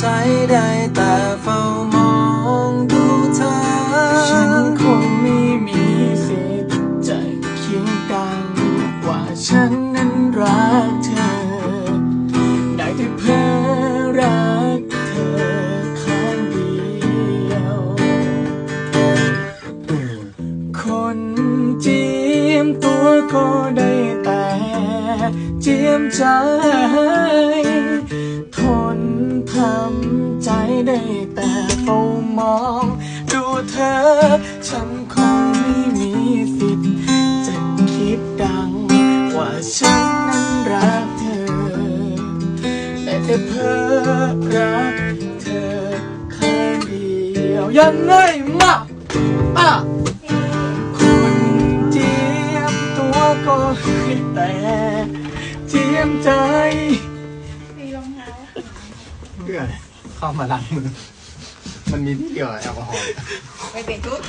ได้แต่เฝ้ามองดูเธอ ฉันคงไม่มีสิทธิ์จะคิดดังว่าฉันนั้นรักเธอ ได้แต่เพ้อรักเธอข้างเดียว คนจีมตัวก็ได้แต่เจียมใจ ใจได้แต่เฝ้ามอง ดูเธอ ฉันคงไม่มีสิทธิ์จะคิดดัง ว่าฉันนั้นรักเธอ แต่แต่เพ้อรักเธอข้างเดียวยังไงมาอะคนเจียมตัวก็ให้แต่เจียมใจเพื่อเข้ามาล้างมือ มันมีที่เดียวอแอลกอฮอล์ ไม่เป็นทุก